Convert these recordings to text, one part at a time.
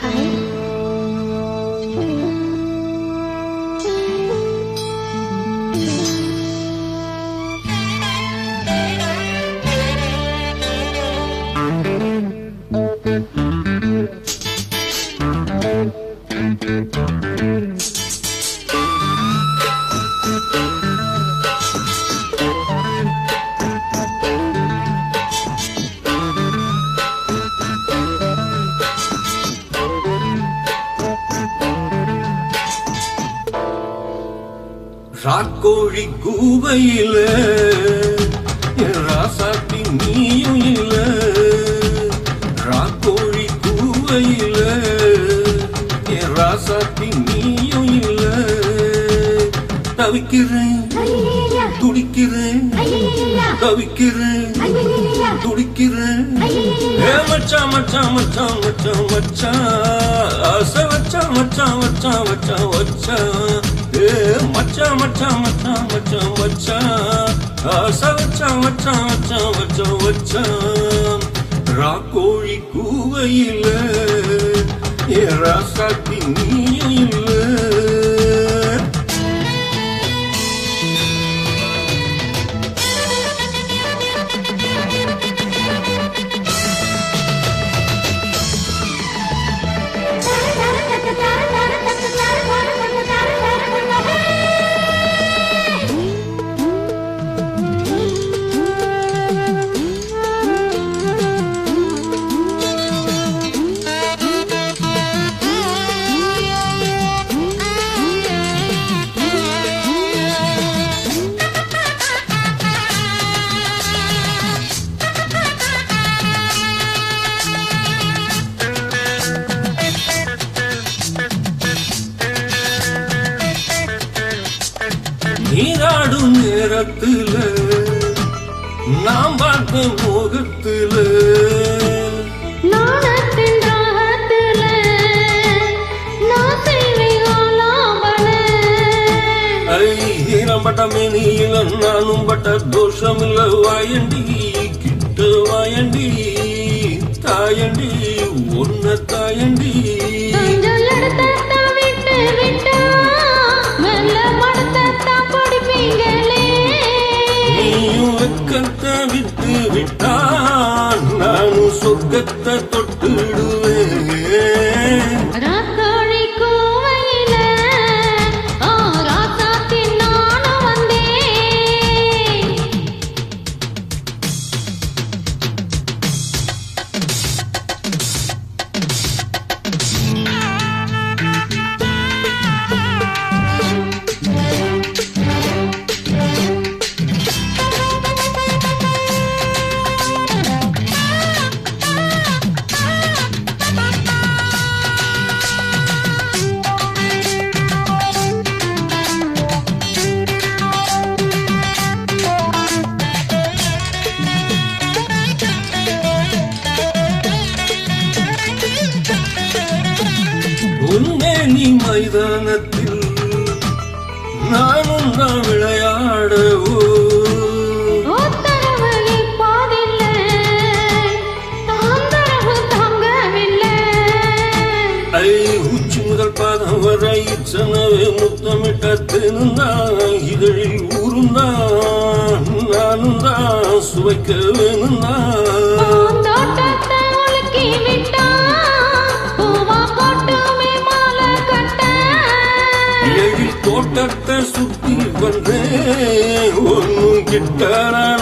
还。ராக்கோழி கூவையில ராசாத்தி நீயும் இல்ல. ராக்கோழி கூவையில ராசாத்தி நீயும் இல்ல. தவிக்கிறேன் துடிக்கிறேன் தவிக்கிறேன் துடிக்கிறேன். ஏ மச்சான் மச்சான் மச்சான் மச்சான் மச்சான் ஆசை வச்சான் மச்சான் மச்சான் வச்சா வச்சான் வச்சான் வச்சான் வச்சான் வச்சான். மச்சான் மச்சான் ஆசை வச்சான் வச்சான் வச்சான் மச்சான் வச்சான். ராக்கோழி கூவையில ஏ ராசாத்தி நீயும் இல்லை. நேரத்துல நாம் பார்த்த முகத்துல நாணத்தின் ராகத்துல நான் செய்வேன் ஆலாபன. ஈரம்பட்ட மேனியில நானும் பட்ட தோஷம் இல்ல வாயண்டி கிட்ட வாயண்டி தாயண்டி ஒன்ன தாயண்டி. நீயும் வெக்கத்தை விட்டு விட்டான் நானும் சொர்க்கத்தை தொட்டுடுவேன். நீ மைதானத்தில் நானும் நான் விளையாடவோ? உச்சி முதல் பாதம் வரை இச்சனவே முத்தமிட்ட தெனுந்தான் இதழில் ஊருந்தான் நானும் தான் சுவைக்க வேணுந்தான் பூந்தோட்டத்தை சுத்தி வந்தேன் ஒன்னும் கிட்ட.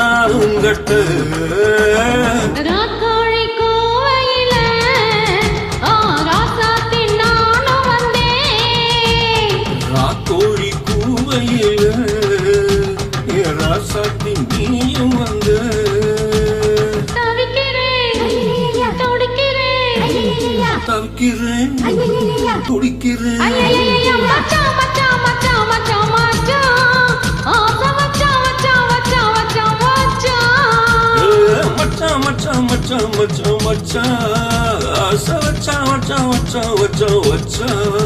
நானும் கட்ட ராக்கோழி கூவையில, ராசாத்தி நீயும் வந்த. தவிக்கிறேன், துடிக்கிறேன். தவிக்கிறேன் துடிக்கிறேன் ஐயையையோ, மச்சான், மச்சான், மச்சான்,